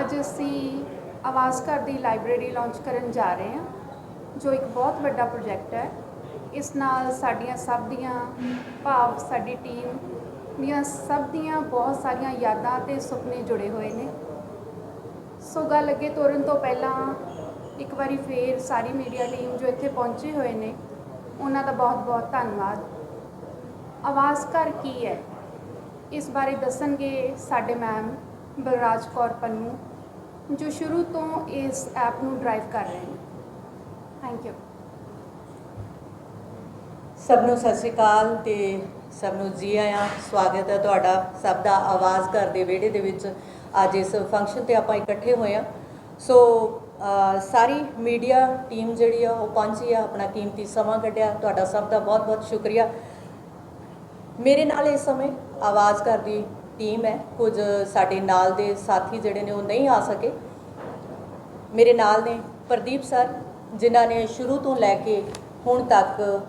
ਅੱਜ ਅਸੀਂ ਆਵਾਜ਼ ਘਰ ਦੀ ਲਾਇਬ੍ਰੇਰੀ ਲਾਂਚ ਕਰਨ ਜਾ ਰਹੇ ਹਾਂ, ਜੋ ਇੱਕ ਬਹੁਤ ਵੱਡਾ ਪ੍ਰੋਜੈਕਟ ਹੈ। ਇਸ ਨਾਲ ਸਾਡੀਆਂ ਸਭ ਦੀਆਂ ਭਾਵ, ਸਾਡੀ ਟੀਮ ਦੀਆਂ ਸਭ ਦੀਆਂ ਬਹੁਤ ਸਾਰੀਆਂ ਯਾਦਾਂ ਤੇ ਸੁਪਨੇ ਜੁੜੇ ਹੋਏ ਨੇ। ਸੋ ਗੱਲ ਅੱਗੇ ਤੋਰਨ ਤੋਂ ਪਹਿਲਾਂ ਇੱਕ ਵਾਰੀ ਫੇਰ ਸਾਰੀ ਮੀਡੀਆ ਟੀਮ ਜੋ ਇੱਥੇ ਪਹੁੰਚੇ ਹੋਏ ਨੇ, ਉਹਨਾਂ ਦਾ ਬਹੁਤ-ਬਹੁਤ ਧੰਨਵਾਦ। ਆਵਾਜ਼ ਘਰ ਕੀ ਹੈ? ਇਸ ਬਾਰੇ ਦੱਸਣਗੇ ਸਾਡੇ ਮੈਮ ਬਲਰਾਜ ਕੌਰ ਪੰਨੂ, ਜੋ ਸ਼ੁਰੂ ਤੋਂ ਇਸ ਐਪ ਨੂੰ ਡਰਾਈਵ ਕਰ ਰਹੇ ਨੇ। ਥੈਂਕ ਯੂ ਸਭ ਨੂੰ ਸਤਿ ਸ਼੍ਰੀ ਅਕਾਲ ਤੇ ਸਭ ਨੂੰ ਜੀ ਆਇਆਂ। ਸਵਾਗਤ ਹੈ ਤੁਹਾਡਾ ਸਭ ਦਾ ਆਵਾਜ਼ ਘਰ ਦੇ ਵਿਹੜੇ ਦੇ ਵਿੱਚ। ਅੱਜ ਇਸ ਫੰਕਸ਼ਨ ਤੇ ਆਪਾਂ ਇਕੱਠੇ ਹੋਏ ਆ ਸੋ ਸਾਰੀ ਮੀਡੀਆ ਟੀਮ ਜਿਹੜੀ ਆ, ਉਹ ਪਹੁੰਚੀ ਆ, ਆਪਣਾ ਕੀਮਤੀ ਸਮਾਂ ਕੱਢਿਆ। ਤੁਹਾਡਾ ਸਭ ਦਾ ਬਹੁਤ-ਬਹੁਤ ਸ਼ੁਕਰੀਆ। ਮੇਰੇ ਨਾਲ ਇਸ ਸਮੇਂ ਆਵਾਜ਼ ਘਰ ਦੀ ਟੀਮ ਹੈ। ਕੁਝ ਸਾਡੇ ਨਾਲ ਦੇ ਸਾਥੀ ਜਿਹੜੇ ਨੇ ਉਹ ਨਹੀਂ ਆ ਸਕੇ। ਮੇਰੇ ਨਾਲ ਨੇ ਪ੍ਰਦੀਪ ਸਰ, ਜਿਨ੍ਹਾਂ ਨੇ ਸ਼ੁਰੂ ਤੋਂ ਲੈ ਕੇ ਹੁਣ ਤੱਕ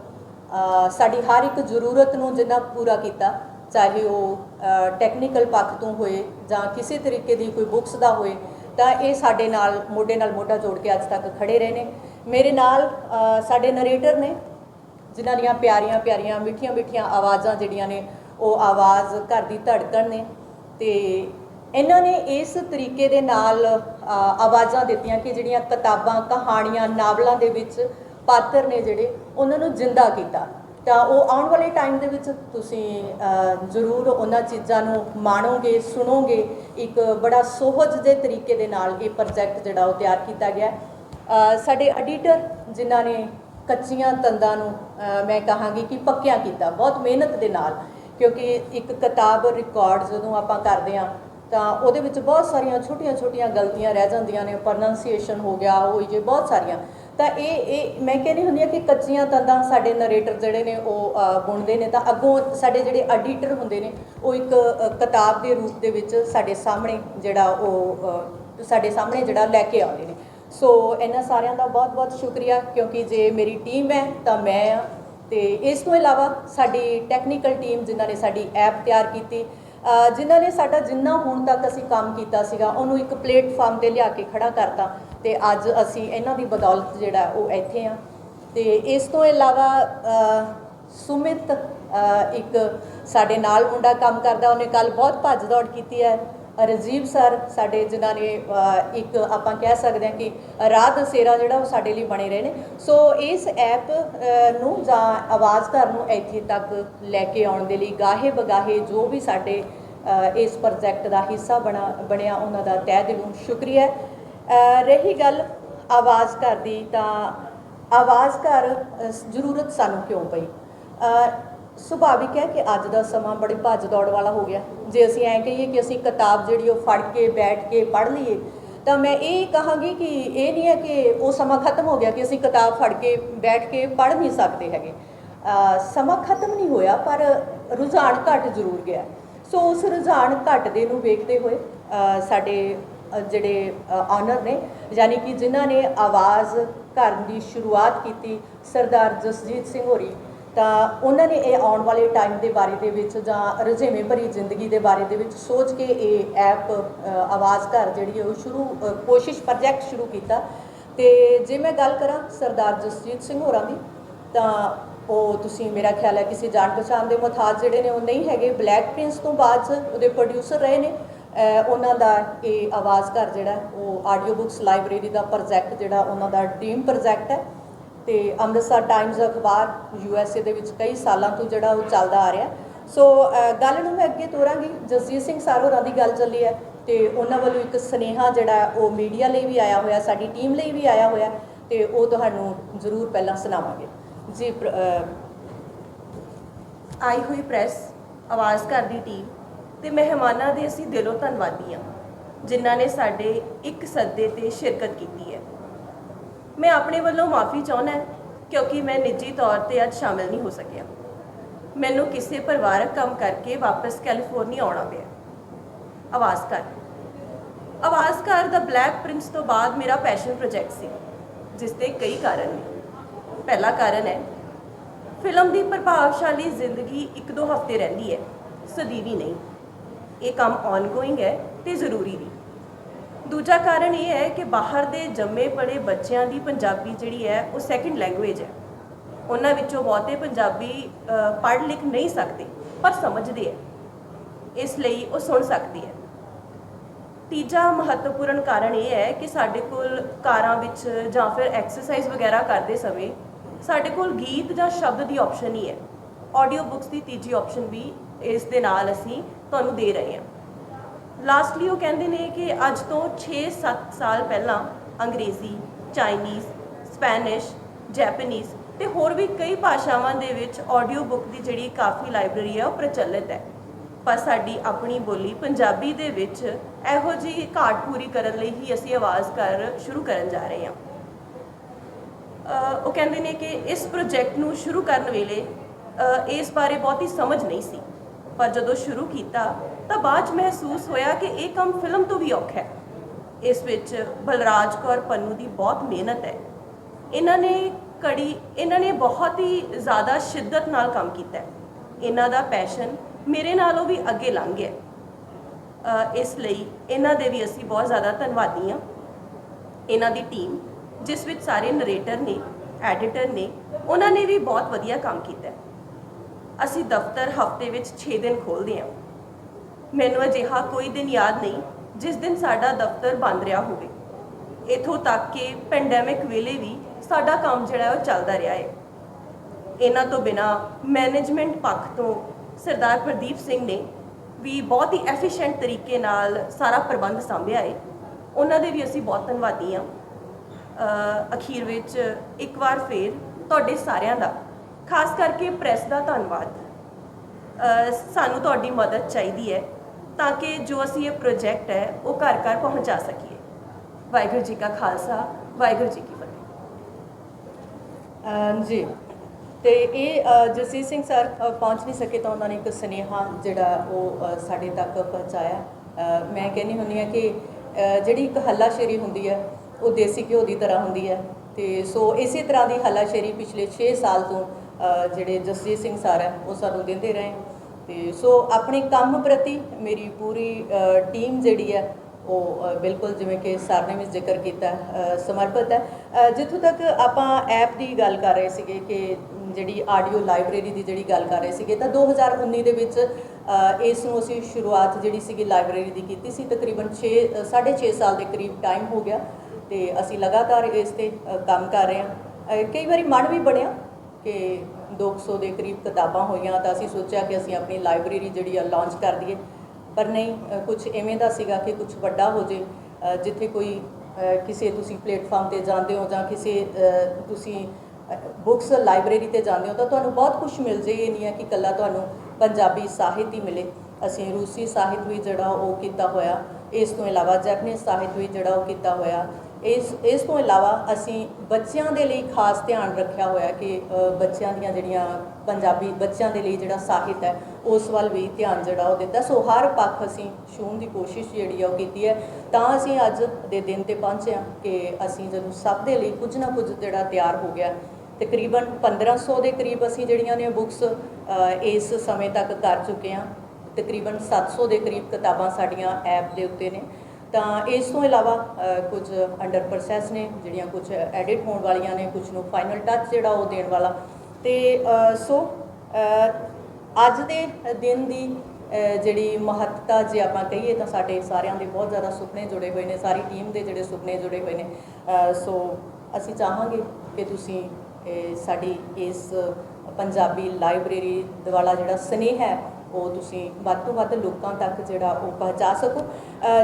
ਸਾਡੀ ਹਰ ਇੱਕ ਜ਼ਰੂਰਤ ਨੂੰ ਜਿੰਨਾ ਪੂਰਾ ਕੀਤਾ, ਚਾਹੇ ਉਹ ਟੈਕਨੀਕਲ ਪੱਖ ਤੋਂ ਹੋਏ ਜਾਂ ਕਿਸੇ ਤਰੀਕੇ ਦੀ ਕੋਈ ਬੁੱਕਸ ਦਾ ਹੋਏ, ਤਾਂ ਇਹ ਸਾਡੇ ਨਾਲ, ਮੋਢੇ ਨਾਲ ਮੋਢਾ ਜੋੜ ਕੇ ਅੱਜ ਤੱਕ ਖੜੇ ਰਹੇ ਨੇ। ਮੇਰੇ ਨਾਲ ਸਾਡੇ ਨਰੇਟਰ ਨੇ, ਜਿਨ੍ਹਾਂ ਦੀਆਂ ਪਿਆਰੀਆਂ ਪਿਆਰੀਆਂ ਮਿੱਠੀਆਂ ਮਿੱਠੀਆਂ ਆਵਾਜ਼ਾਂ ਜਿਹੜੀਆਂ ਨੇ ਉਹ ਆਵਾਜ਼ ਘਰ ਦੀ ਧੜਕਣ ਨੇ ਤੇ ਇਹਨਾਂ ਨੇ ਇਸ ਤਰੀਕੇ ਦੇ ਨਾਲ ਆਵਾਜ਼ਾਂ ਦਿੱਤੀਆਂ ਕਿ ਜਿਹੜੀਆਂ ਕਿਤਾਬਾਂ, ਕਹਾਣੀਆਂ, ਨਾਵਲਾਂ ਦੇ ਵਿੱਚ ਪਾਤਰ ਨੇ ਜਿਹੜੇ, ਉਹਨਾਂ ਨੂੰ ਜ਼ਿੰਦਾ ਕੀਤਾ। ਤਾਂ ਉਹ ਆਉਣ ਵਾਲੇ ਟਾਈਮ ਦੇ ਵਿੱਚ ਤੁਸੀਂ ਜ਼ਰੂਰ ਉਹਨਾਂ ਚੀਜ਼ਾਂ ਨੂੰ ਮਾਣੋਗੇ, ਸੁਣੋਗੇ। ਇੱਕ ਬੜਾ ਸੋਹਜ ਦੇ ਤਰੀਕੇ ਦੇ ਨਾਲ ਇਹ ਪ੍ਰੋਜੈਕਟ ਜਿਹੜਾ ਉਹ ਤਿਆਰ ਕੀਤਾ ਗਿਆ। ਸਾਡੇ ਐਡੀਟਰ ਜਿਨ੍ਹਾਂ ਨੇ ਕੱਚੀਆਂ ਤੰਦਾਂ ਨੂੰ ਮੈਂ ਕਹਾਂਗੀ ਕਿ ਪੱਕਿਆਂ ਕੀਤਾ, ਬਹੁਤ ਮਿਹਨਤ ਦੇ ਨਾਲ। ਕਿਉਂਕਿ ਇੱਕ ਕਿਤਾਬ ਰਿਕਾਰਡ ਜਦੋਂ ਆਪਾਂ ਕਰਦੇ ਆ ਤਾਂ ਉਹਦੇ ਵਿੱਚ ਬਹੁਤ ਸਾਰੀਆਂ ਛੋਟੀਆਂ-ਛੋਟੀਆਂ ਗਲਤੀਆਂ ਰਹਿ ਜਾਂਦੀਆਂ ਨੇ ਪ੍ਰੋਨੰਸੀਏਸ਼ਨ ਹੋ ਗਿਆ, ਉਹ ਜੇ ਬਹੁਤ ਸਾਰੀਆਂ। ਤਾਂ ਇਹ ਇਹ ਮੈਂ ਕਹਿੰਦੀ ਹੁੰਦੀ ਆ ਕਿ ਕੱਚੀਆਂ ਤੰਦਾਂ ਸਾਡੇ ਨਰੇਟਰ ਜਿਹੜੇ ਨੇ ਉਹ ਬੁਣਦੇ ਨੇ। ਤਾਂ ਅੱਗੋਂ ਸਾਡੇ ਜਿਹੜੇ ਐਡੀਟਰ ਹੁੰਦੇ ਨੇ, ਉਹ ਇੱਕ ਕਿਤਾਬ ਦੇ ਰੂਪ ਦੇ ਵਿੱਚ ਸਾਡੇ ਸਾਹਮਣੇ ਜਿਹੜਾ ਉਹ ਸਾਡੇ ਸਾਹਮਣੇ ਜਿਹੜਾ ਲੈ ਕੇ ਆਉਂਦੇ ਨੇ। ਸੋ ਇਹਨਾਂ ਸਾਰਿਆਂ ਦਾ ਬਹੁਤ-ਬਹੁਤ ਸ਼ੁਕਰੀਆ, ਕਿਉਂਕਿ ਜੇ ਮੇਰੀ ਟੀਮ ਹੈ, ਤਾਂ ਮੈਂ ਆ ਤੇ ਇਸ ਤੋਂ ਇਲਾਵਾ ਸਾਡੀ ਟੈਕਨੀਕਲ ਟੀਮ ਜਿਨ੍ਹਾਂ ਨੇ ਸਾਡੀ ਐਪ ਤਿਆਰ ਕੀਤੀ ਜਿਨ੍ਹਾਂ ਨੇ ਸਾਡਾ ਜਿੰਨਾ ਹੁਣ ਤੱਕ ਅਸੀਂ ਕੰਮ ਕੀਤਾ ਸੀਗਾ, ਉਹਨੂੰ ਇੱਕ ਪਲੇਟਫਾਰਮ ਤੇ ਲਿਆ ਕੇ ਖੜਾ ਕਰਤਾ ਤੇ ਅੱਜ ਅਸੀਂ ਇਹਨਾਂ ਦੀ ਬਦੌਲਤ ਜਿਹੜਾ ਉਹ ਇੱਥੇ ਆ ਤੇ ਇਸ ਤੋਂ ਇਲਾਵਾ ਸੁਮਿਤ ਇੱਕ ਸਾਡੇ ਨਾਲ ਮੁੰਡਾ ਕੰਮ ਕਰਦਾ, ਉਹਨੇ ਕੱਲ ਬਹੁਤ ਭੱਜ ਦੌੜ ਕੀਤੀ ਹੈ। ਰਜੀਵ ਸਰ ਸਾਡੇ ਜਿਨ੍ਹਾਂ ਨੇ ਇੱਕ ਆਪਾਂ ਕਹਿ ਸਕਦੇ ਹਾਂ ਕਿ ਰਾਹ ਦਸੇਰਾ ਜਿਹੜਾ ਉਹ ਸਾਡੇ ਲਈ ਬਣੇ ਰਹੇ ਨੇ। ਸੋ ਇਸ ਐਪ ਨੂੰ ਜਾਂ ਆਵਾਜ਼ ਘਰ ਨੂੰ ਇੱਥੇ ਤੱਕ ਲੈ ਕੇ ਆਉਣ ਦੇ ਲਈ ਗਾਹੇ ਬਗਾਹੇ ਜੋ ਵੀ ਸਾਡੇ ਇਸ ਪ੍ਰੋਜੈਕਟ ਦਾ ਹਿੱਸਾ ਬਣਾ, ਬਣਿਆ ਉਹਨਾਂ ਦਾ ਤਹਿ ਦਿਲੋਂ ਸ਼ੁਕਰੀਆ। ਰਹੀ ਗੱਲ ਆਵਾਜ਼ ਘਰ ਦੀ ਤਾਂ ਆਵਾਜ਼ ਘਰ ਜ਼ਰੂਰਤ ਸਾਨੂੰ ਕਿਉਂ ਪਈ? ਸੁਭਾਵਿਕ ਹੈ ਕਿ ਅੱਜ ਦਾ ਸਮਾਂ ਬੜੀ ਭੱਜ ਦੌੜ ਵਾਲਾ ਹੋ ਗਿਆ। ਜੇ ਅਸੀਂ ਐਂ ਕਹੀਏ ਕਿ ਅਸੀਂ ਕਿਤਾਬ ਜਿਹੜੀ ਉਹ ਫੜ ਕੇ, ਬੈਠ ਕੇ ਪੜ੍ਹ ਲਈਏ, ਤਾਂ ਮੈਂ ਇਹ ਕਹਾਂਗੀ ਕਿ ਇਹ ਨਹੀਂ ਹੈ ਕਿ ਉਹ ਸਮਾਂ ਖਤਮ ਹੋ ਗਿਆ ਕਿ ਅਸੀਂ ਕਿਤਾਬ ਫੜ ਕੇ, ਬੈਠ ਕੇ ਪੜ੍ਹ ਨਹੀਂ ਸਕਦੇ ਹੈਗੇ। ਸਮਾਂ ਖਤਮ ਨਹੀਂ ਹੋਇਆ, ਪਰ ਰੁਝਾਨ ਘਟ ਜ਼ਰੂਰ ਗਿਆ। ਸੋ ਉਸ ਰੁਝਾਨ ਘਟਦੇ ਨੂੰ ਵੇਖਦੇ ਹੋਏ ਸਾਡੇ ਜਿਹੜੇ ਆਨਰ ਨੇ, ਯਾਨੀ ਕਿ ਜਿਨ੍ਹਾਂ ਨੇ ਆਵਾਜ਼ ਕਰਨ ਦੀ ਸ਼ੁਰੂਆਤ ਕੀਤੀ, ਸਰਦਾਰ ਜਸਜੀਤ ਸਿੰਘ ਹੋਰੀ ਤਾਂ ਉਹਨਾਂ ਨੇ ਇਹ ਆਉਣ ਵਾਲੇ ਟਾਈਮ ਦੇ ਬਾਰੇ ਦੇ ਵਿੱਚ ਜਾਂ ਰੁਝੇਵੇਂ ਭਰੀ ਜ਼ਿੰਦਗੀ ਦੇ ਬਾਰੇ ਦੇ ਵਿੱਚ ਸੋਚ ਕੇ ਇਹ ਐਪ ਆਵਾਜ਼ ਘਰ ਜਿਹੜੀ ਉਹ ਸ਼ੁਰੂ ਕੋਸ਼ਿਸ਼ ਪ੍ਰੋਜੈਕਟ ਸ਼ੁਰੂ ਕੀਤਾ। ਤੇ ਜੇ ਮੈਂ ਗੱਲ ਕਰਾਂ ਸਰਦਾਰ ਜਸਜੀਤ ਸਿੰਘ ਹੋਰਾਂ ਦੀ, ਤਾਂ ਉਹ ਤੁਸੀਂ ਮੇਰਾ ਖਿਆਲ ਹੈ ਕਿਸੇ ਜਾਣ ਪਛਾਣ ਦੇ ਮੁਹਤਾਜ ਜਿਹੜੇ ਨੇ, ਉਹ ਨਹੀਂ ਹੈਗੇ। ਬਲੈਕ ਪ੍ਰਿੰਸ ਤੋਂ ਬਾਅਦ 'ਚ ਉਹਦੇ ਪ੍ਰੋਡਿਊਸਰ ਰਹੇ ਨੇ। ਉਹਨਾਂ ਦਾ ਇਹ ਆਵਾਜ਼ ਘਰ ਜਿਹੜਾ, ਉਹ ਆਡੀਓ ਬੁੱਕਸ ਲਾਇਬ੍ਰੇਰੀ ਦਾ ਪ੍ਰੋਜੈਕਟ ਜਿਹੜਾ, ਉਹਨਾਂ ਦਾ ਡ੍ਰੀਮ ਪ੍ਰੋਜੈਕਟ ਹੈ। ਤੇ ਅੰਮ੍ਰਿਤਸਰ ਟਾਈਮਜ਼ ਅਖਬਾਰ ਯੂ ਐਸ ਏ ਦੇ ਵਿੱਚ ਕਈ ਸਾਲਾਂ ਤੋਂ ਜਿਹੜਾ ਉਹ ਚੱਲਦਾ ਆ ਰਿਹਾ। ਸੋ ਗੱਲ ਨੂੰ ਮੈਂ ਅੱਗੇ ਤੋਰਾਂਗੀ। ਜਸਜੀਤ ਸਿੰਘ ਸਰ ਹੋਰਾਂ ਦੀ ਗੱਲ ਚੱਲੀ ਹੈ ਤੇ ਉਹਨਾਂ ਵੱਲੋਂ ਇੱਕ ਸਨੇਹਾ ਜਿਹੜਾ ਉਹ ਮੀਡੀਆ ਲਈ ਵੀ ਆਇਆ ਹੋਇਆ, ਸਾਡੀ ਟੀਮ ਲਈ ਵੀ ਆਇਆ ਹੋਇਆ ਤੇ ਉਹ ਤੁਹਾਨੂੰ ਜ਼ਰੂਰ ਪਹਿਲਾਂ ਸੁਣਾਵਾਂਗੇ। ਜੀ, ਪ੍ਰ- ਆਈ ਹੋਈ ਪ੍ਰੈਸ, ਆਵਾਜ਼ ਘਰ ਦੀ ਟੀਮ ਤੇ ਮਹਿਮਾਨਾਂ ਦੇ ਅਸੀਂ ਦਿਲੋਂ ਧੰਨਵਾਦੀ ਹਾਂ, ਜਿਨ੍ਹਾਂ ਨੇ ਸਾਡੇ ਇੱਕ ਸੱਦੇ ਤੇ ਸ਼ਿਰਕਤ ਕੀਤੀ। ਮੈਂ ਆਪਣੇ ਵੱਲੋਂ ਮਾਫੀ ਚਾਹੁੰਦਾ ਕਿਉਂਕਿ ਮੈਂ ਨਿੱਜੀ ਤੌਰ ਤੇ ਅੱਜ ਸ਼ਾਮਿਲ ਨਹੀਂ ਹੋ ਸਕਿਆ। ਮੈਨੂੰ ਕਿਸੇ ਪਰਿਵਾਰਕ ਕੰਮ ਕਰਕੇ ਵਾਪਸ ਕੈਲੀਫੋਰਨੀਆ ਆਉਣਾ ਪਿਆ। ਆਵਾਜ਼ ਘਰ ਆਵਾਜ਼ ਘਰ ਦਾ ਬਲੈਕ ਪ੍ਰਿੰਸ ਤੋਂ ਬਾਅਦ ਮੇਰਾ ਪੈਸ਼ਨ ਪ੍ਰੋਜੈਕਟ ਸੀ, ਜਿਸ ਦੇ ਕਈ ਕਾਰਨ ਨੇ। ਪਹਿਲਾ ਕਾਰਨ ਹੈ, ਫਿਲਮ ਦੀ ਪ੍ਰਭਾਵਸ਼ਾਲੀ ਜ਼ਿੰਦਗੀ ਇੱਕ ਦੋ ਹਫ਼ਤੇ ਰਹਿੰਦੀ ਹੈ, ਸਦੀਵੀ ਨਹੀਂ। ਇਹ ਕੰਮ ਆਨਗੋਇੰਗ ਹੈ ਤੇ ਜ਼ਰੂਰੀ ਵੀ। ਦੂਜਾ ਕਾਰਨ ਇਹ ਹੈ ਕਿ ਬਾਹਰ ਦੇ ਜੰਮੇ ਪੜੇ ਬੱਚਿਆਂ ਦੀ ਪੰਜਾਬੀ ਜਿਹੜੀ ਹੈ, ਉਹ ਸੈਕੰਡ ਲੈਂਗੁਏਜ ਹੈ। ਉਹਨਾਂ ਵਿੱਚੋਂ ਬਹੁਤੇ ਪੰਜਾਬੀ ਪੜ੍ਹ ਲਿਖ ਨਹੀਂ ਸਕਦੇ, ਪਰ ਸਮਝਦੇ ਹੈ। ਇਸ ਲਈ ਉਹ ਸੁਣ ਸਕਦੀ ਹੈ। ਤੀਜਾ ਮਹੱਤਵਪੂਰਨ ਕਾਰਨ ਇਹ ਹੈ ਕਿ ਸਾਡੇ ਕੋਲ ਕਾਰਾਂ ਵਿੱਚ ਜਾਂ ਫਿਰ ਐਕਸਰਸਾਈਜ਼ ਵਗੈਰਾ ਕਰਦੇ ਸਮੇਂ ਸਾਡੇ ਕੋਲ ਗੀਤ ਜਾਂ ਸ਼ਬਦ ਦੀ ਆਪਸ਼ਨ ਹੀ ਹੈ। ਆਡੀਓ ਬੁੱਕਸ ਦੀ ਤੀਜੀ ਆਪਸ਼ਨ ਵੀ ਇਸ ਦੇ ਨਾਲ ਅਸੀਂ ਤੁਹਾਨੂੰ ਦੇ ਰਹੇ ਹਾਂ। ਲਾਸਟਲੀ ਉਹ ਕਹਿੰਦੇ ਨੇ ਕਿ ਅੱਜ ਤੋਂ 6-7 ਸਾਲ ਪਹਿਲਾਂ ਅੰਗਰੇਜ਼ੀ ਚਾਈਨੀਜ਼ ਸਪੈਨਿਸ਼ ਜੈਪਨੀਜ਼ ਤੇ ਹੋਰ ਵੀ ਕਈ ਭਾਸ਼ਾਵਾਂ ਦੇ ਵਿੱਚ ਆਡੀਓ ਬੁੱਕ ਦੀ ਜਿਹੜੀ ਕਾਫੀ ਲਾਇਬ੍ਰੇਰੀ ਹੈ ਉਹ ਪ੍ਰਚਲਿਤ ਹੈ। ਪਰ ਸਾਡੀ ਆਪਣੀ ਬੋਲੀ ਪੰਜਾਬੀ ਦੇ ਵਿੱਚ ਇਹੋ ਜਿਹੀ ਘਾਟ ਪੂਰੀ ਕਰਨ ਲਈ ਹੀ ਅਸੀਂ ਆਵਾਜ਼ ਕਰ ਸ਼ੁਰੂ ਕਰਨ ਜਾ ਰਹੇ ਹਾਂ। ਉਹ ਕਹਿੰਦੇ ਨੇ ਕਿ ਇਸ ਪ੍ਰੋਜੈਕਟ ਨੂੰ ਸ਼ੁਰੂ ਕਰਨ ਵੇਲੇ ਇਸ ਬਾਰੇ ਬਹੁਤੀ ਸਮਝ ਨਹੀਂ ਸੀ। ਪਰ ਜਦੋਂ ਸ਼ੁਰੂ ਕੀਤਾ, ਤਾਂ ਬਾਅਦ 'ਚ ਮਹਿਸੂਸ ਹੋਇਆ ਕਿ ਇਹ ਕੰਮ ਫਿਲਮ ਤੋਂ ਵੀ ਔਖਾ ਹੈ। ਇਸ ਵਿੱਚ ਬਲਰਾਜ ਕੌਰ ਪੰਨੂ ਦੀ ਬਹੁਤ ਮਿਹਨਤ ਹੈ। ਇਹਨਾਂ ਨੇ ਕੜੀ, ਇਹਨਾਂ ਨੇ ਬਹੁਤ ਹੀ ਜ਼ਿਆਦਾ ਸ਼ਿੱਦਤ ਨਾਲ ਕੰਮ ਕੀਤਾ ਹੈ। ਇਹਨਾਂ ਦਾ ਪੈਸ਼ਨ ਮੇਰੇ ਨਾਲੋਂ ਵੀ ਅੱਗੇ ਲੰਘ ਗਿਆ ਇਸ ਲਈ ਇਹਨਾਂ ਦੇ ਵੀ ਅਸੀਂ ਬਹੁਤ ਜ਼ਿਆਦਾ ਧੰਨਵਾਦੀ ਹਾਂ। ਇਹਨਾਂ ਦੀ ਟੀਮ ਜਿਸ ਵਿੱਚ ਸਾਰੇ ਨਰੇਟਰ ਨੇ ਐਡੀਟਰ ਨੇ, ਉਹਨਾਂ ਨੇ ਵੀ ਬਹੁਤ ਵਧੀਆ ਕੰਮ ਕੀਤਾ ਹੈ। ਅਸੀਂ ਦਫ਼ਤਰ ਹਫ਼ਤੇ ਵਿੱਚ 6 ਦਿਨ ਖੋਲ੍ਹਦੇ ਹਾਂ। ਮੈਨੂੰ ਅਜਿਹਾ ਕੋਈ ਦਿਨ ਯਾਦ ਨਹੀਂ ਜਿਸ ਦਿਨ ਸਾਡਾ ਦਫ਼ਤਰ ਬੰਦ ਰਿਹਾ ਹੋਵੇ। ਇਥੋਂ ਤੱਕ ਕਿ ਪੈਂਡੈਮਿਕ ਵੇਲੇ ਵੀ ਸਾਡਾ ਕੰਮ ਜਿਹੜਾ ਉਹ ਚੱਲਦਾ ਰਿਹਾ ਹੈ। ਇਹਨਾਂ ਤੋਂ ਬਿਨਾ ਮੈਨੇਜਮੈਂਟ ਪੱਖ ਤੋਂ ਸਰਦਾਰ ਪ੍ਰਦੀਪ ਸਿੰਘ ਨੇ ਵੀ ਬਹੁਤ ਹੀ ਐਫੀਸ਼ੀਐਂਟ ਤਰੀਕੇ ਨਾਲ ਸਾਰਾ ਪ੍ਰਬੰਧ ਸੰਭਿਆ ਹੈ। ਉਹਨਾਂ ਦੇ ਵੀ ਅਸੀਂ ਬਹੁਤ ਧੰਨਵਾਦੀ ਹਾਂ। ਅਖੀਰ ਵਿੱਚ ਇੱਕ ਵਾਰ ਫੇਰ ਤੁਹਾਡੇ ਸਾਰਿਆਂ ਦਾ ਖਾਸ ਕਰਕੇ ਪ੍ਰੈਸ ਦਾ ਧੰਨਵਾਦ। ਸਾਨੂੰ ਤੁਹਾਡੀ ਮਦਦ ਚਾਹੀਦੀ ਹੈ ਤਾਂ ਕਿ ਜੋ ਅਸੀਂ ਇਹ ਪ੍ਰੋਜੈਕਟ ਹੈ ਉਹ ਘਰ ਘਰ ਪਹੁੰਚਾ ਸਕੀਏ। ਵਾਹਿਗੁਰੂ ਜੀ ਕਾ ਖਾਲਸਾ ਵਾਹਿਗੁਰੂ ਜੀ ਕੀ ਫਤਿਹ। ਜੀ। ਤੇ ਇਹ ਅਹ, ਜਸਜੀਤ ਸਿੰਘ ਸਰ ਪਹੁੰਚ ਨਹੀਂ ਸਕੇ ਤਾਂ ਉਹਨਾਂ ਨੇ ਇੱਕ ਸੁਨੇਹਾ ਜਿਹੜਾ ਉਹ ਸਾਡੇ ਤੱਕ ਪਹੁੰਚਾਇਆ। ਮੈਂ ਕਹਿੰਦੀ ਹੁੰਦੀ ਆ ਕਿ ਜਿਹੜੀ ਇੱਕ ਹੱਲਾਸ਼ੇਰੀ ਹੁੰਦੀ ਹੈ ਉਹ ਦੇਸੀ ਘਿਓ ਦੀ ਤਰ੍ਹਾਂ ਹੁੰਦੀ ਹੈ। ਤੇ ਸੋ ਇਸੇ ਤਰ੍ਹਾਂ ਦੀ ਹੱਲਾਸ਼ੇਰੀ ਪਿਛਲੇ 6 ਸਾਲ ਤੋਂ ਜਿਹੜੇ ਜਸਜੀਤ ਸਿੰਘ ਸਰ ਹੈ, ਉਹ ਸਾਨੂੰ ਦਿੰਦੇ ਰਹੇ। ਤੇ ਸੋ ਆਪਣੇ ਕੰਮ ਪ੍ਰਤੀ ਮੇਰੀ ਪੂਰੀ ਟੀਮ ਜਿਹੜੀ ਹੈ, ਉਹ ਬਿਲਕੁਲ ਜਿਵੇਂ ਕਿ ਸਰ ਨੇ ਵੀ ਜ਼ਿਕਰ ਕੀਤਾ ਸਮਰਪਿਤ ਹੈ। ਜਿੱਥੋਂ ਤੱਕ ਆਪਾਂ ਐਪ ਦੀ ਗੱਲ ਕਰ ਰਹੇ ਸੀਗੇ ਕਿ ਜਿਹੜੀ ਆਡੀਓ ਲਾਇਬ੍ਰੇਰੀ ਦੀ ਜਿਹੜੀ ਗੱਲ ਕਰ ਰਹੇ ਸੀਗੇ, ਤਾਂ 2019 ਦੇ ਵਿੱਚ ਇਸ ਨੂੰ ਅਸੀਂ ਸ਼ੁਰੂਆਤ ਜਿਹੜੀ ਸੀਗੀ ਲਾਇਬ੍ਰੇਰੀ ਦੀ ਕੀਤੀ ਸੀ, ਤਕਰੀਬਨ 6 6.5 ਸਾਲ ਦੇ ਕਰੀਬ ਟਾਈਮ ਹੋ ਗਿਆ। ਤੇ ਅਸੀਂ ਲਗਾਤਾਰ ਇਸ ਤੇ ਕੰਮ ਕਰ ਰਹੇ ਹਾਂ। ਕਈ ਵਾਰੀ ਮਨ ਵੀ ਬਣਿਆ ਕਿ 200 ਦੇ ਕਰੀਬ ਕਿਤਾਬਾਂ ਹੋਈਆਂ ਤਾਂ ਅਸੀਂ ਸੋਚਿਆ ਕਿ ਅਸੀਂ ਆਪਣੀ ਲਾਇਬ੍ਰੇਰੀ ਜਿਹੜੀ ਆ ਲਾਂਚ ਕਰ ਦਈਏ। ਪਰ ਨਹੀਂ ਕੁਝ ਐਵੇਂ ਦਾ ਸੀਗਾ ਕਿ ਕੁਝ ਵੱਡਾ ਹੋ ਜੇ ਜਿੱਥੇ ਕੋਈ ਕਿਸੇ ਤੁਸੀਂ ਪਲੇਟਫਾਰਮ ਤੇ ਜਾਂਦੇ ਹੋ ਜਾਂ ਕਿਸੇ ਤੁਸੀਂ ਬੁੱਕਸ ਲਾਇਬ੍ਰੇਰੀ ਤੇ ਜਾਂਦੇ ਹੋ ਤਾਂ ਤੁਹਾਨੂੰ ਬਹੁਤ ਕੁਝ ਮਿਲ ਜੇ। ਇਹ ਨਹੀਂ ਹੈ ਕਿ ਕੱਲਾ ਤੁਹਾਨੂੰ ਪੰਜਾਬੀ ਸਾਹਿਤ ਹੀ ਮਿਲੇ। ਅਸੀਂ ਰੂਸੀ ਸਾਹਿਤ ਵੀ ਜਿਹੜਾ ਉਹ ਕੀਤਾ ਹੋਇਆ, ਇਸ ਤੋਂ ਇਲਾਵਾ ਜੈਪਨੀਜ਼ ਸਾਹਿਤ ਵੀ ਜਿਹੜਾ ਉਹ ਕੀਤਾ ਹੋਇਆ ਇਸ ਇਸ ਤੋਂ ਇਲਾਵਾ ਅਸੀਂ ਬੱਚਿਆਂ ਦੇ ਲਈ ਖਾਸ ਧਿਆਨ ਰੱਖਿਆ ਹੋਇਆ ਕਿ ਬੱਚਿਆਂ ਦੀਆਂ ਜਿਹੜੀਆਂ ਪੰਜਾਬੀ ਬੱਚਿਆਂ ਦੇ ਲਈ ਜਿਹੜਾ ਸਾਹਿਤ ਹੈ, ਉਸ ਵੱਲ ਵੀ ਧਿਆਨ ਜਿਹੜਾ ਉਹ ਦਿੱਤਾ। ਸੋ ਹਰ ਪੱਖ ਅਸੀਂ ਛੂਹਣ ਦੀ ਕੋਸ਼ਿਸ਼ ਜਿਹੜੀ ਆ ਉਹ ਕੀਤੀ ਹੈ। ਤਾਂ ਅਸੀਂ ਅੱਜ ਦੇ ਦਿਨ ਤੇ ਪਹੁੰਚੇ ਹਾਂ ਕਿ ਅਸੀਂ ਜਦੋਂ ਸਭ ਦੇ ਲਈ ਕੁਝ ਨਾ ਕੁਝ ਜਿਹੜਾ ਤਿਆਰ ਹੋ ਗਿਆ, ਤਕਰੀਬਨ 1500 ਦੇ ਕਰੀਬ ਅਸੀਂ ਜਿਹੜੀਆਂ ਨੇ ਬੁੱਕਸ ਇਸ ਸਮੇਂ ਤੱਕ ਕਰ ਚੁੱਕੇ ਹਾਂ। ਤਕਰੀਬਨ 700 ਦੇ ਕਰੀਬ ਕਿਤਾਬਾਂ ਸਾਡੀਆਂ ਐਪ ਦੇ ਉੱਤੇ ਨੇ। ਤਾਂ ਇਸ ਤੋਂ ਇਲਾਵਾ ਕੁਝ ਅੰਡਰ ਪ੍ਰੋਸੈਸ ਨੇ, ਜਿਹੜੀਆਂ ਕੁਝ ਐਡਿਟ ਹੋਣ ਵਾਲੀਆਂ ਨੇ, ਕੁਝ ਨੂੰ ਫਾਈਨਲ ਟੱਚ ਜਿਹੜਾ ਉਹ ਦੇਣ ਵਾਲਾ। ਤੇ ਸੋ ਅੱਜ ਦੇ ਦਿਨ ਦੀ ਜਿਹੜੀ ਮਹੱਤਤਾ ਜੇ ਆਪਾਂ ਕਹੀਏ ਤਾਂ ਸਾਡੇ ਸਾਰਿਆਂ ਦੇ ਬਹੁਤ ਜ਼ਿਆਦਾ ਸੁਪਨੇ ਜੁੜੇ ਹੋਏ ਨੇ, ਸਾਰੀ ਟੀਮ ਦੇ ਜਿਹੜੇ ਸੁਪਨੇ ਜੁੜੇ ਹੋਏ ਨੇ। ਸੋ ਅਸੀਂ ਚਾਹਾਂਗੇ ਕਿ ਤੁਸੀਂ ਸਾਡੀ ਇਸ ਪੰਜਾਬੀ ਲਾਇਬ੍ਰੇਰੀ ਵਾਲਾ ਜਿਹੜਾ ਸਨੇਹ ਹੈ ਉਹ ਤੁਸੀਂ ਵੱਧ ਤੋਂ ਵੱਧ ਲੋਕਾਂ ਤੱਕ ਜਿਹੜਾ ਉਹ ਪਹੁੰਚਾ ਸਕੋ।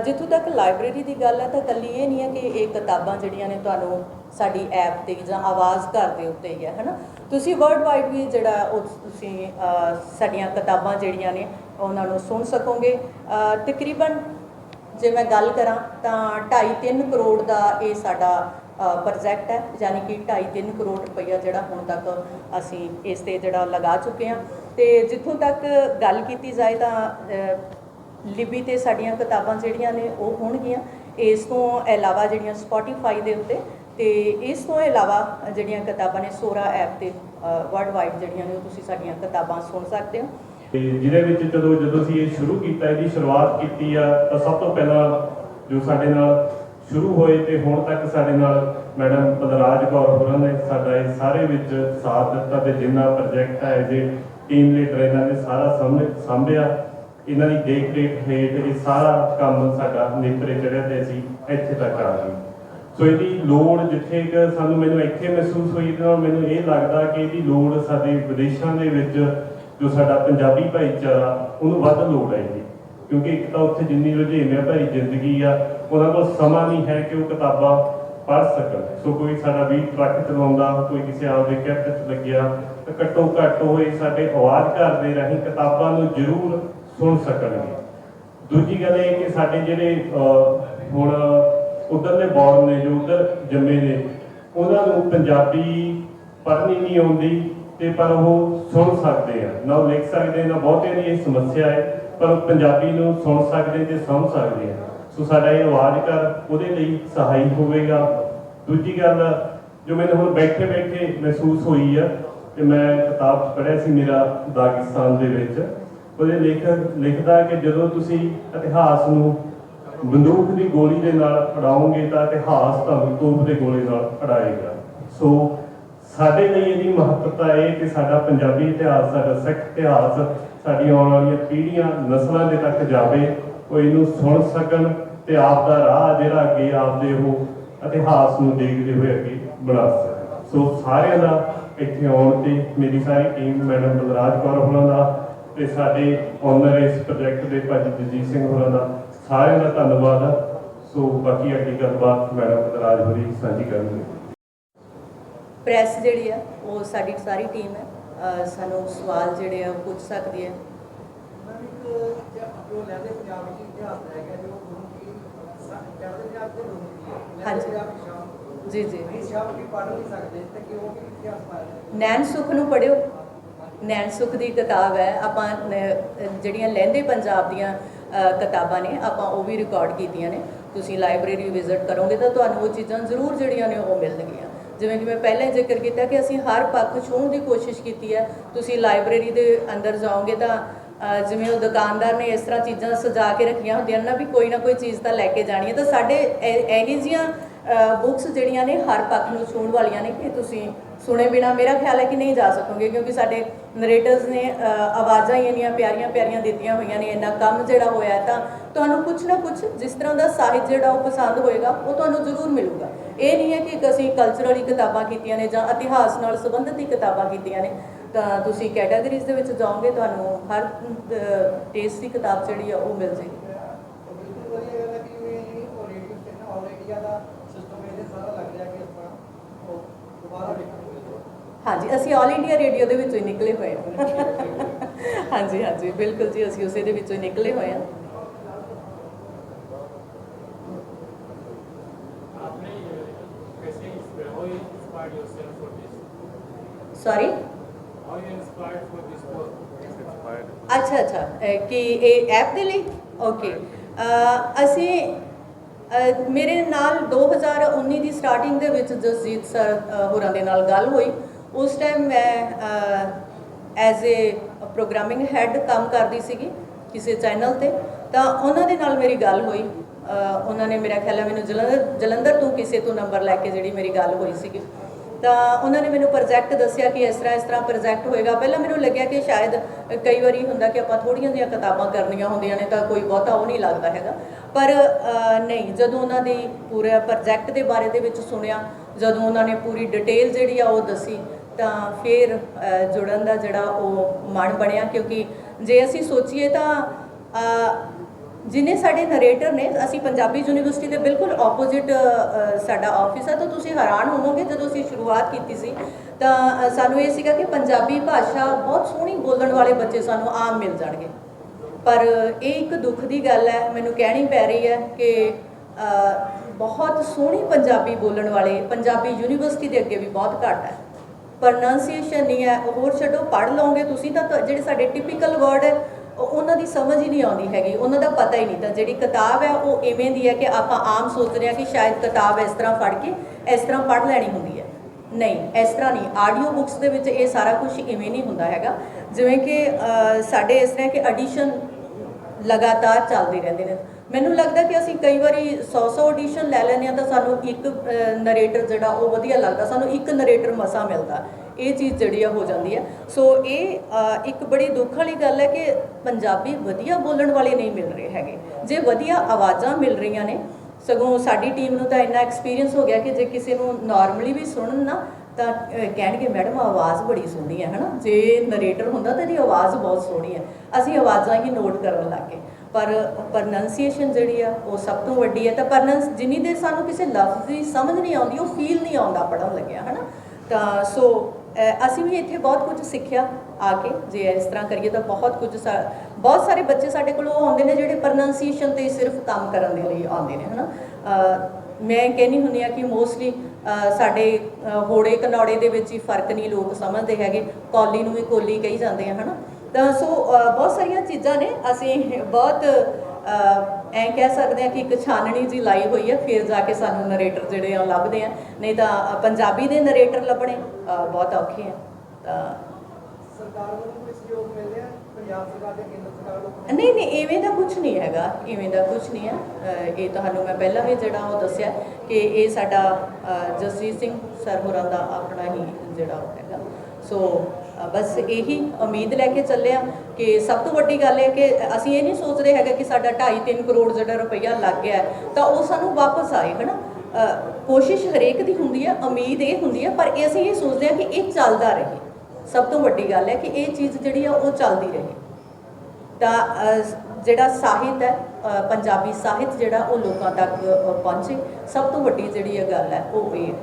ਜਿੱਥੋਂ ਤੱਕ ਲਾਇਬ੍ਰੇਰੀ ਦੀ ਗੱਲ ਹੈ ਤਾਂ ਕੱਲੀ ਇਹ ਨਹੀਂ ਹੈ ਕਿ ਇਹ ਕਿਤਾਬਾਂ ਜਿਹੜੀਆਂ ਨੇ ਤੁਹਾਨੂੰ ਸਾਡੀ ਐਪ ਤੇ ਜਾਂ ਆਵਾਜ਼ ਘਰ ਦੇ ਉੱਤੇ ਹੀ ਹੈ ਹਨਾ? ਤੁਸੀਂ ਵਰਲਡ ਵਾਈਡ ਵੀ ਜਿਹੜਾ ਉਹ ਤੁਸੀਂ ਸਾਡੀਆਂ ਕਿਤਾਬਾਂ ਜਿਹੜੀਆਂ ਨੇ, ਉਹਨਾਂ ਨੂੰ ਸੁਣ ਸਕੋਗੇ। ਤਕਰੀਬਨ ਜੇ ਮੈਂ ਗੱਲ ਕਰਾਂ, ਤਾਂ 2.5-3 ਕਰੋੜ ਦਾ ਇਹ ਸਾਡਾ ਪ੍ਰੋਜੈਕਟ ਹੈ ਯਾਨੀ ਕਿ 2.5-3 ਕਰੋੜ ਰੁਪਈਆ ਜਿਹੜਾ ਹੁਣ ਤੱਕ ਅਸੀਂ ਇਸ ਤੇ ਜਿਹੜਾ ਲਗਾ ਚੁੱਕੇ ਹਾਂ ਤੇ ਜਿੱਥੋਂ ਤੱਕ ਗੱਲ ਕੀਤੀ ਜਾਏ ਤਾਂ ਅ, ਤੇ ਸਾਡੀਆਂ ਕਿਤਾਬਾਂ ਜਿਹੜੀਆਂ ਨੇ ਉਹ ਹੋਣਗੀਆਂ। ਇਸ ਤੋਂ ਇਲਾਵਾ ਜਿਹੜੀਆਂ ਸਪੋਟੀਫਾਈ ਦੇ ਉੱਤੇ ਤੇ ਇਸ ਤੋਂ ਇਲਾਵਾ ਜਿਹੜੀਆਂ ਕਿਤਾਬਾਂ ਨੇ ਸੋਰਾ ਐਪ ਤੇ ਵਰਲਡ ਵਾਈਡ ਜਿਹੜੀਆਂ ਨੇ ਉਹ ਤੁਸੀਂ ਸਾਡੀਆਂ ਕਿਤਾਬਾਂ ਸੁਣ ਸਕਦੇ ਹੋ। ਤੇ ਜਿਹਦੇ ਵਿੱਚ ਜਦੋਂ ਜਦੋਂ ਅਸੀਂ ਇਹ ਸ਼ੁਰੂ ਕੀਤਾ ਇਹਦੀ ਸ਼ੁਰੂਆਤ ਕੀਤੀ ਆ ਤਾਂ ਸਭ ਤੋਂ ਪਹਿਲਾਂ ਜੋ ਸਾਡੇ ਨਾਲ ਸ਼ੁਰੂ ਹੋਏ ਤੇ ਹੁਣ ਤੱਕ ਸਾਡੇ ਨਾਲ ਮੈਡਮ ਬਲਰਾਜ ਕੌਰ ਹੋਰਾਂ ਨੇ ਸਾਡਾ ਇਹ ਸਾਰੇ ਵਿੱਚ ਸਾਥ ਦਿੱਤਾ ਤੇ ਜਿੰਨਾ ਪ੍ਰੋਜੈਕਟ ਹੈ ਜੇ ਟੀਮ ਲੀਡਰ ਇਹਨਾਂ ਨੇ ਸਾਰਾ ਸਾਹਮਣੇ ਸਾਂਭਿਆ। ਇਹਨਾਂ ਦੀ ਦੇਖ ਰੇਖ ਹੇਠ ਇਹ ਸਾਰਾ ਕੰਮ ਸਾਡਾ ਨੇਪਰੇ ਚੜਿਆ ਤੇ ਅਸੀਂ ਇੱਥੇ ਤੱਕ ਆ ਗਏ। ਸੋ ਇਹਦੀ ਲੋੜ ਜਿੱਥੇ ਕਿ ਸਾਨੂੰ ਮੈਨੂੰ ਇੱਥੇ ਮਹਿਸੂਸ ਹੋਈ ਇਹਦੇ ਮੈਨੂੰ ਇਹ ਲੱਗਦਾ ਕਿ ਇਹਦੀ ਲੋੜ ਸਾਡੇ ਵਿਦੇਸ਼ਾਂ ਦੇ ਵਿੱਚ ਜੋ ਸਾਡਾ ਪੰਜਾਬੀ ਭਾਈਚਾਰਾ, ਉਹਨੂੰ ਵੱਧ ਲੋੜ ਹੈ ਇਹਦੀ ਕਿਉਂਕਿ ਇੱਕ ਤਾਂ ਉੱਥੇ ਜਿੰਨੀ ਰੁਝੇਵਿਆਂ ਭਰੀ ਜ਼ਿੰਦਗੀ ਆ, ਉਹਨਾਂ ਕੋਲ ਸਮਾਂ ਨਹੀਂ ਹੈ ਕਿ ਉਹ ਕਿਤਾਬਾਂ ਪੜ੍ਹ ਸਕਣ। ਸੋ ਕੋਈ ਸਾਡਾ ਵੀ ਟਰੱਕ ਚਲਾਉਂਦਾ ਕੋਈ ਕਿਸੇ ਆਪਦੇ ਕਿਰਤ 'ਚ ਲੱਗਿਆ ਤਾਂ ਘੱਟੋ ਘੱਟ ਹੋਏ ਸਾਡੇ ਆਵਾਜ਼ ਘਰ ਦੇ ਰਾਹੀਂ ਕਿਤਾਬਾਂ ਨੂੰ ਜ਼ਰੂਰ ਸੁਣ ਸਕਣਗੇ। ਦੂਜੀ ਗੱਲ ਇਹ ਕਿ ਸਾਡੇ ਜਿਹੜੇ ਅਹ, ਹੁਣ ਉਧਰਲੇ ਬੌਰ ਨੇ ਜੋ ਉਧਰ ਜੰਮੇ ਨੇ ਉਹਨਾਂ ਨੂੰ ਪੰਜਾਬੀ ਪੜ੍ਹਨੀ ਨਹੀਂ ਆਉਂਦੀ ਤੇ ਪਰ ਉਹ ਸੁਣ ਸਕਦੇ ਆ। ਨਾ ਉਹ ਲਿਖ ਸਕਦੇ ਨਾ ਬਹੁਤਿਆਂ ਦੀ ਇਹ ਸਮੱਸਿਆ ਹੈ ਪਰ ਉਹ ਪੰਜਾਬੀ ਨੂੰ ਸੁਣ ਸਕਦੇ ਤੇ ਸਮਝ ਸਕਦੇ ਆ। ਸੋ ਸਾਡਾ ਇਹ ਆਵਾਜ਼ ਕਰ, ਉਹਦੇ ਲਈ ਸਹਾਈ ਹੋਵੇਗਾ। ਦੂਜੀ ਗੱਲ, ਜੋ ਮੈਨੂੰ ਹੁਣ ਬੈਠੇ ਬੈਠੇ ਮਹਿਸੂਸ ਹੋਈ ਆ ਤੇ ਮੈਂ ਕਿਤਾਬ ਪੜ੍ਹਿਆ ਸੀ ਮੇਰਾ ਦਾਗਿਸਤਾਨ ਦੇ ਵਿੱਚ, ਉਹਦੇ ਲੇਖਕ ਲਿਖਦਾ ਕਿ ਜਦੋਂ ਤੁਸੀਂ ਇਤਿਹਾਸ ਨੂੰ ਬੰਦੂਕ ਦੀ ਗੋਲੀ ਦੇ ਨਾਲ ਅੜਾਓਗੇ ਤਾਂ ਇਤਿਹਾਸ ਤੁਹਾਨੂੰ ਤੋਪ ਦੇ ਗੋਲੇ ਨਾਲ ਅੜਾਏਗਾ ਸੋ ਸਾਡੇ ਲਈ ਇਹਦੀ ਮਹੱਤਤਾ ਇਹ ਕਿ ਸਾਡਾ ਪੰਜਾਬੀ ਇਤਿਹਾਸ, ਸਾਡਾ ਸਿੱਖ ਇਤਿਹਾਸ ਸਾਡੀ ਆਉਣ ਵਾਲੀਆਂ ਪੀੜ੍ਹੀਆਂ ਨਸਲਾਂ ਦੇ ਤੱਕ ਜਾਵੇ, ਉਹ ਇਹਨੂੰ ਸੁਣ ਸਕਣ ਤੇ ਆਪ ਦਾ ਰਾਹ ਜਿਹੜਾ ਅੱਗੇ ਆਪਦੇ ਉਹ ਇਤਿਹਾਸ ਨੂੰ ਦੇਖਦੇ ਹੋਏ ਅੱਗੇ ਬਣਾ ਸਕਣ ਸੋ ਸਾਰਿਆਂ ਦਾ ਇੱਥੇ ਆਉਣ ਤੇ ਮੇਰੀ ਸਾਰੀ ਟੀਮ ਮੈਡਮ ਬਲਰਾਜ ਕੌਰ ਹੋਣਾ ਦਾ ਤੇ ਸਾਡੇ ਓਨਰ ਇਸ ਪ੍ਰੋਜੈਕਟ ਦੇ ਭਾਜੀ ਜਗਜੀਤ ਸਿੰਘ ਹੋਰਾਂ ਦਾ ਸਾਰਿਆਂ ਦਾ ਧੰਨਵਾਦ ਆ। ਸੋ ਬਾਕੀ ਅੱਗੇ ਗੱਲਬਾਤ ਮੈਡਮ ਬਲਰਾਜ ਹੋਰੀ ਸਾਂਝੀ ਕਰਨਗੇ। ਪ੍ਰੈਸ ਜਿਹੜੀ ਆ ਉਹ ਸਾਡੀ ਸਾਰੀ ਟੀਮ ਹੈ। ਸਾਨੂੰ ਸਵਾਲ ਜਿਹੜੇ ਆ ਪੁੱਛ ਸਕਦੀ ਹੈ ਮੈਂ ਇੱਕ ਜੋ ਲਹਿੰਦੇ ਪੰਜਾਬ ਵਿੱਚ ਇਤਿਹਾਸ ਰਹਿ ਗਿਆ ਕਿ ਇਤਿਹਾਸ ਪਾਇਆ ਨੈਣ ਸੁਖ ਨੂੰ ਪੜਿਓ ਨੈਣ ਸੁਖ ਦੀ ਕਿਤਾਬ ਹੈ। ਆਪਾਂ ਜਿਹੜੀਆਂ ਲਹਿੰਦੇ ਪੰਜਾਬ ਦੀਆਂ ਕਿਤਾਬਾਂ ਨੇ ਆਪਾਂ ਉਹ ਵੀ ਰਿਕਾਰਡ ਕੀਤੀਆਂ ਨੇ। ਤੁਸੀਂ ਲਾਇਬ੍ਰੇਰੀ ਵਿਜ਼ਿਟ ਕਰੋਗੇ ਤਾਂ ਤੁਹਾਨੂੰ ਉਹ ਚੀਜ਼ਾਂ ਜ਼ਰੂਰ ਜਿਹੜੀਆਂ ਨੇ ਉਹ ਮਿਲਣਗੀਆਂ। ਜਿਵੇਂ ਕਿ ਮੈਂ ਪਹਿਲਾਂ ਜ਼ਿਕਰ ਕੀਤਾ ਕਿ ਅਸੀਂ ਹਰ ਪੱਖ ਛੂਹਣ ਦੀ ਕੋਸ਼ਿਸ਼ ਕੀਤੀ ਹੈ। ਤੁਸੀਂ ਲਾਇਬ੍ਰੇਰੀ ਦੇ ਅੰਦਰ ਜਾਓਗੇ ਤਾਂ ਜਿਵੇਂ ਉਹ ਦੁਕਾਨਦਾਰ ਨੇ ਇਸ ਤਰ੍ਹਾਂ ਚੀਜ਼ਾਂ ਸਜਾ ਕੇ ਰੱਖੀਆਂ ਹੁੰਦੀਆਂ ਨੇ ਨਾ ਵੀ ਕੋਈ ਨਾ ਕੋਈ ਚੀਜ਼ ਤਾਂ ਲੈ ਕੇ ਜਾਣੀ ਹੈ। ਤਾਂ ਸਾਡੇ ਇਹ ਇਹੋ ਜਿਹੀਆਂ ਬੁੱਕਸ ਜਿਹੜੀਆਂ ਨੇ ਹਰ ਪੱਖ ਨੂੰ ਛੂਹਣ ਵਾਲੀਆਂ ਨੇ ਕਿ ਤੁਸੀਂ ਸੁਣੇ ਬਿਨਾ ਮੇਰਾ ਖਿਆਲ ਹੈ ਕਿ ਨਹੀਂ ਜਾ ਸਕੋਗੇ ਕਿਉਂਕਿ ਸਾਡੇ ਨਰੇਟਰਸ ਨੇ ਆਵਾਜ਼ਾਂ ਹੀ ਇੰਨੀਆਂ ਪਿਆਰੀਆਂ ਪਿਆਰੀਆਂ ਦਿੱਤੀਆਂ ਹੋਈਆਂ ਨੇ, ਇੰਨਾ ਕੰਮ ਜਿਹੜਾ ਹੋਇਆ ਤਾਂ ਤੁਹਾਨੂੰ ਕੁਝ ਨਾ ਕੁਝ ਜਿਸ ਤਰ੍ਹਾਂ ਦਾ ਸਾਹਿਤ ਜਿਹੜਾ ਉਹ ਪਸੰਦ ਹੋਏਗਾ, ਉਹ ਤੁਹਾਨੂੰ ਜ਼ਰੂਰ ਮਿਲੂਗਾ। ਇਹ ਨਹੀਂ ਹੈ ਕਿ ਅਸੀਂ ਕਲਚਰਲੀ ਕਿਤਾਬਾਂ ਕੀਤੀਆਂ ਨੇ ਜਾਂ ਇਤਿਹਾਸ ਨਾਲ ਸੰਬੰਧਿਤ ਹੀ ਕਿਤਾਬਾਂ ਕੀਤੀਆਂ ਨੇ। ਤਾਂ ਤੁਸੀਂ ਕੈਟਾਗਰੀਜ਼ ਦੇ ਵਿੱਚ ਜਾਓਗੇ ਤੁਹਾਨੂੰ ਹਰ ਟੇਸਟ ਦੀ ਕਿਤਾਬ ਜਿਹੜੀ ਆ ਉਹ ਮਿਲ ਜੇਗੀ ਹਾਂਜੀ ਅਸੀਂ 올 ਇੰਡੀਆ ਰੇਡੀਓ ਦੇ ਵਿੱਚੋਂ ਹੀ ਨਿਕਲੇ ਹੋਏ ਹਾਂ। ਹਾਂਜੀ ਹਾਂਜੀ ਬਿਲਕੁਲ ਜੀ ਅਸੀਂ ਉਸੇ ਦੇ ਵਿੱਚੋਂ ਹੀ ਨਿਕਲੇ ਹੋਏ ਹਾਂ। Sorry? ਅੱਛਾ ਅੱਛਾ। ਅਹ ਕਿ ਇਹ ਐਪ ਦੇ ਲਈ? ਓਕੇ ਅਸੀਂ, ਅਹ ਮੇਰੇ ਨਾਲ 2019 ਦੀ ਸਟਾਰਟਿੰਗ ਦੇ ਵਿੱਚ ਜਸਜੀਤ ਸਰ ਅਹ ਹੋਰਾਂ ਦੇ ਨਾਲ ਗੱਲ ਹੋਈ। ਉਸ ਟਾਈਮ ਮੈਂ ਐਜ਼ ਅ ਪ੍ਰੋਗਰਾਮਿੰਗ ਹੈਡ ਕੰਮ ਕਰਦੀ ਸੀਗੀ ਕਿਸੇ ਚੈਨਲ ਤੇ। ਤਾਂ ਉਹਨਾਂ ਦੇ ਨਾਲ ਮੇਰੀ ਗੱਲ ਹੋਈ। ਅਹ ਉਹਨਾਂ ਨੇ ਮੇਰਾ ਖਿਆਲ ਹੈ ਮੈਨੂੰ ਜਲੰਧਰ ਜਲੰਧਰ ਤੋਂ ਕਿਸੇ ਤੋਂ ਨੰਬਰ ਲੈ ਕੇ ਜਿਹੜੀ ਮੇਰੀ ਗੱਲ ਹੋਈ ਸੀਗੀ। ਤਾਂ ਉਹਨਾਂ ਨੇ ਮੈਨੂੰ ਪ੍ਰੋਜੈਕਟ ਦੱਸਿਆ ਕਿ ਇਸ ਤਰ੍ਹਾਂ ਇਸ ਤਰ੍ਹਾਂ ਪ੍ਰੋਜੈਕਟ ਹੋਏਗਾ। ਪਹਿਲਾਂ ਮੈਨੂੰ ਲੱਗਿਆ ਕਿ ਸ਼ਾਇਦ ਕਈ ਵਾਰੀ ਹੁੰਦਾ ਕਿ ਆਪਾਂ ਥੋੜੀਆਂ ਜਿਹੀਆਂ ਕਿਤਾਬਾਂ ਕਰਨੀਆਂ ਹੁੰਦੀਆਂ ਨੇ ਤਾਂ ਕੋਈ ਬਹੁਤਾ ਉਹ ਨਹੀਂ ਲੱਗਦਾ ਹੈਗਾ। ਪਰ ਨਹੀਂ, ਜਦੋਂ ਉਹਨਾਂ ਦੀ ਪੂਰਾ ਪ੍ਰੋਜੈਕਟ ਦੇ ਬਾਰੇ ਦੇ ਵਿੱਚ ਸੁਣਿਆ, ਜਦੋਂ ਉਹਨਾਂ ਨੇ ਪੂਰੀ ਡਿਟੇਲ ਜਿਹੜੀ ਆ ਉਹ ਦੱਸੀ, ਤਾਂ ਫਿਰ ਜੁੜਨ ਦਾ ਜਿਹੜਾ ਉਹ ਮਨ ਬਣਿਆ ਕਿਉਂਕਿ ਜੇ ਅਸੀਂ ਸੋਚੀਏ ਤਾਂ ਜਿਨੇ ਸਾਡੇ ਨਰੇਟਰ ਨੇ, ਅਸੀਂ ਪੰਜਾਬੀ ਯੂਨੀਵਰਸਿਟੀ ਦੇ ਬਿਲਕੁਲ ਆਪੋਜ਼ਿਟ ਸਾਡਾ ਆਫਿਸ ਹੈ ਤਾਂ ਤੁਸੀਂ ਹੈਰਾਨ ਹੋਵੋਗੇ, ਜਦੋਂ ਅਸੀਂ ਸ਼ੁਰੂਆਤ ਕੀਤੀ ਸੀ, ਤਾਂ ਸਾਨੂੰ ਇਹ ਸੀਗਾ ਕਿ ਪੰਜਾਬੀ ਭਾਸ਼ਾ ਬਹੁਤ ਸੋਹਣੀ ਬੋਲਣ ਵਾਲੇ ਬੱਚੇ ਸਾਨੂੰ ਆਮ ਮਿਲ ਜਾਣਗੇ। ਪਰ ਇਹ ਇੱਕ ਦੁੱਖ ਦੀ ਗੱਲ ਹੈ, ਮੈਨੂੰ ਕਹਿਣੀ ਪੈ ਰਹੀ ਹੈ ਕਿ ਬਹੁਤ ਸੋਹਣੀ ਪੰਜਾਬੀ ਬੋਲਣ ਵਾਲੇ, ਪੰਜਾਬੀ ਯੂਨੀਵਰਸਿਟੀ ਦੇ ਅੱਗੇ ਵੀ ਬਹੁਤ ਘੱਟ ਹੈ। ਪ੍ਰੋਨਾਂਸੀਏਸ਼ਨ ਨਹੀਂ ਹੈ, ਹੋਰ ਛੱਡੋ, ਪੜ੍ਹ ਲਓਗੇ ਤੁਸੀਂ ਤਾਂ ਜਿਹੜੇ ਸਾਡੇ ਟਿਪੀਕਲ ਵਰਡ ਹੈ ਉਹਨਾਂ ਦੀ ਸਮਝ ਹੀ ਨਹੀਂ ਆਉਂਦੀ ਹੈਗੀ, ਉਹਨਾਂ ਦਾ ਪਤਾ ਹੀ ਨਹੀਂ ਤਾਂ ਜਿਹੜੀ ਕਿਤਾਬ ਹੈ ਉਹ ਇਵੇਂ ਦੀ ਹੈ ਕਿ ਆਪਾਂ ਆਮ ਸੋਚਦੇ ਹਾਂ ਕਿ ਸ਼ਾਇਦ ਕਿਤਾਬ ਇਸ ਤਰ੍ਹਾਂ ਫੜ ਕੇ ਇਸ ਤਰ੍ਹਾਂ ਪੜ੍ਹ ਲੈਣੀ ਹੁੰਦੀ ਹੈ। ਨਹੀਂ, ਇਸ ਤਰ੍ਹਾਂ ਨਹੀਂ ਆਡੀਓ ਬੁੱਕਸ ਦੇ ਵਿੱਚ ਇਹ ਸਾਰਾ ਕੁਝ ਇਵੇਂ ਨਹੀਂ ਹੁੰਦਾ ਹੈਗਾ। ਜਿਵੇਂ ਕਿ ਸਾਡੇ ਇਸ ਤਰ੍ਹਾਂ ਕਿ ਐਡੀਸ਼ਨ ਲਗਾਤਾਰ ਚੱਲਦੇ ਰਹਿੰਦੇ ਨੇ। ਮੈਨੂੰ ਲੱਗਦਾ ਕਿ ਅਸੀਂ ਕਈ ਵਾਰੀ 100-100 ਆਡੀਸ਼ਨ ਲੈ ਲੈਂਦੇ ਆ ਤਾਂ ਸਾਨੂੰ ਇੱਕ ਨਰੇਟਰ ਜਿਹੜਾ ਉਹ ਵਧੀਆ ਲੱਗਦਾ, ਸਾਨੂੰ ਇੱਕ ਨਰੇਟਰ ਮਸਾ ਮਿਲਦਾ। ਇਹ ਚੀਜ਼ ਜਿਹੜੀ ਆ ਹੋ ਜਾਂਦੀ ਹੈ ਸੋ ਇਹ ਇੱਕ ਬੜੀ ਦੁੱਖ ਵਾਲੀ ਗੱਲ ਹੈ ਕਿ ਪੰਜਾਬੀ ਵਧੀਆ ਬੋਲਣ ਵਾਲੇ ਨਹੀਂ ਮਿਲ ਰਹੇ ਹੈਗੇ। ਜੇ ਵਧੀਆ ਆਵਾਜ਼ਾਂ ਮਿਲ ਰਹੀਆਂ ਨੇ, ਸਗੋਂ ਸਾਡੀ ਟੀਮ ਨੂੰ ਤਾਂ ਇੰਨਾ ਐਕਸਪੀਰੀਅੰਸ ਹੋ ਗਿਆ ਕਿ ਜੇ ਕਿਸੇ ਨੂੰ ਨਾਰਮਲੀ ਵੀ ਸੁਣਨ ਨਾ, ਤਾਂ ਕਹਿਣਗੇ, ਮੈਡਮ, ਆਵਾਜ਼ ਬੜੀ ਸੋਹਣੀ ਹੈ ਹਨਾ? ਜੇ ਨਰੇਟਰ ਹੁੰਦਾ ਤਾਂ ਇਹਦੀ ਆਵਾਜ਼ ਬਹੁਤ ਸੋਹਣੀ ਹੈ ਅਸੀਂ ਆਵਾਜ਼ਾਂ ਹੀ ਨੋਟ ਕਰਨ ਲੱਗ ਗਏ। ਪਰ ਪ੍ਰੋਨੰਸੀਏਸ਼ਨ ਜਿਹੜੀ ਆ, ਉਹ ਸਭ ਤੋਂ ਵੱਡੀ ਹੈ ਤਾਂ ਪ੍ਰਨੰਸ ਜਿੰਨੀ ਦੇਰ ਸਾਨੂੰ ਕਿਸੇ ਲਫ਼ਜ਼ ਦੀ ਸਮਝ ਨਹੀਂ ਆਉਂਦੀ, ਉਹ ਫੀਲ ਨਹੀਂ ਆਉਂਦਾ ਪੜਨ ਲੱਗਿਆ, ਹਨਾ? ਤਾਂ ਸੋ ਅਸੀਂ ਵੀ ਇੱਥੇ ਬਹੁਤ ਕੁਝ ਸਿੱਖਿਆ ਆ ਕੇ। ਜੇ ਇਸ ਤਰ੍ਹਾਂ ਕਰੀਏ ਤਾਂ ਬਹੁਤ ਕੁਝ ਸਾ- ਬਹੁਤ ਸਾਰੇ ਬੱਚੇ ਸਾਡੇ ਕੋਲ ਉਹ ਆਉਂਦੇ ਨੇ ਜਿਹੜੇ ਪ੍ਰੋਨੰਸੀਏਸ਼ਨ ਤੇ ਸਿਰਫ ਕੰਮ ਕਰਨ ਦੇ ਲਈ ਆਉਂਦੇ ਨੇ ਹਨਾ? ਅ, ਮੈਂ ਕਹਿੰਦੀ ਹੁੰਦੀ ਆ ਕਿ ਮੋਸਟਲੀ ਸਾਡੇ ਹੋੜੇ ਕਨੌੜੇ ਦੇ ਵਿੱਚ ਹੀ ਫ਼ਰਕ ਨਹੀਂ ਲੋਕ ਸਮਝਦੇ ਹੈਗੇ। ਕੌਲੀ ਨੂੰ ਵੀ ਕੋਲੀ ਕਹੀ ਜਾਂਦੇ ਆ ਹਨਾ? ਤਾਂ ਸੋ ਬਹੁਤ ਸਾਰੀਆਂ ਚੀਜ਼ਾਂ ਨੇ। ਅਸੀਂ ਬਹੁਤ ਐਂ ਕਹਿ ਸਕਦੇ ਆ ਕਿ ਇੱਕ ਛਾਨਣੀ ਜੀ ਲਾਈ ਹੋਈ ਹੈ ਫਿਰ ਜਾ ਕੇ ਸਾਨੂੰ ਨਰੇਟਰ ਜਿਹੜੇ ਆ ਲੱਭਦੇ ਆ। ਨਹੀਂ ਤਾਂ ਪੰਜਾਬੀ ਦੇ ਨਰੇਟਰ ਲੱਭਣੇ ਬਹੁਤ ਔਖੇ ਆ। ਤਾਂ ਸਰਕਾਰ ਵੱਲੋਂ ਕੋਈ ਸਹਿਯੋਗ ਮਿਲ ਰਿਹਾ? ਪੰਜਾਬ ਸਰਕਾਰ ਤੇ ਕੇਂਦਰ ਸਰਕਾਰ ਵੱਲੋਂ ਨਹੀਂ ਨਹੀਂ ਇਵੇਂ ਦਾ ਕੁਝ ਨਹੀਂ ਹੈਗਾ ਇਵੇਂ ਦਾ ਕੁਝ ਨਹੀਂ ਹੈ ਇਹ ਤੁਹਾਨੂੰ ਮੈਂ ਪਹਿਲਾਂ ਵੀ ਜਿਹੜਾ ਉਹ ਦੱਸਿਆ ਕਿ ਇਹ ਸਾਡਾ ਜਸਜੀਤ ਸਿੰਘ ਸਰ ਹੋਰਾਂ ਦਾ ਆਪਣਾ ਹੀ ਜਿਹੜਾ ਹੈਗਾ। ਸੋ ਬਸ ਇਹੀ ਉਮੀਦ ਲੈ ਕੇ ਚੱਲੇ ਆ ਕਿ ਸਭ ਤੋਂ ਵੱਡੀ ਗੱਲ ਹੈ ਕਿ ਅਸੀਂ ਇਹ ਨਹੀਂ ਸੋਚਦੇ ਹੈਗਾ ਕਿ ਸਾਡਾ 2.5 3 ਕਰੋੜ ਜਿਹੜਾ ਰੁਪਈਆ ਲੱਗ ਗਿਆ ਤਾਂ ਉਹ ਸਾਨੂੰ ਵਾਪਸ ਆਏ, ਹਨਾ? ਅਹ ਕੋਸ਼ਿਸ਼ ਹਰੇਕ ਦੀ ਹੁੰਦੀ ਹੈ, ਉਮੀਦ ਇਹ ਹੁੰਦੀ ਹੈ, ਪਰ ਅਸੀਂ ਇਹ ਸੋਚਦੇ ਹਾਂ ਕਿ ਇਹ ਚੱਲਦਾ ਰਹੇ। ਸਭ ਤੋਂ ਵੱਡੀ ਗੱਲ ਹੈ ਕਿ ਇਹ ਚੀਜ਼ ਜਿਹੜੀ ਆ, ਉਹ ਚੱਲਦੀ ਰਹੇ। ਤਾਂ ਜਿਹੜਾ ਸਾਹਿਤ ਹੈ ਪੰਜਾਬੀ ਸਾਹਿਤ ਜਿਹੜਾ ਉਹ ਲੋਕਾਂ ਤੱਕ ਪਹੁੰਚੇ, ਸਭ ਤੋਂ ਵੱਡੀ ਜਿਹੜੀ ਇਹ ਗੱਲ ਹੈ, ਉਹ ਇਹ ਹੈ।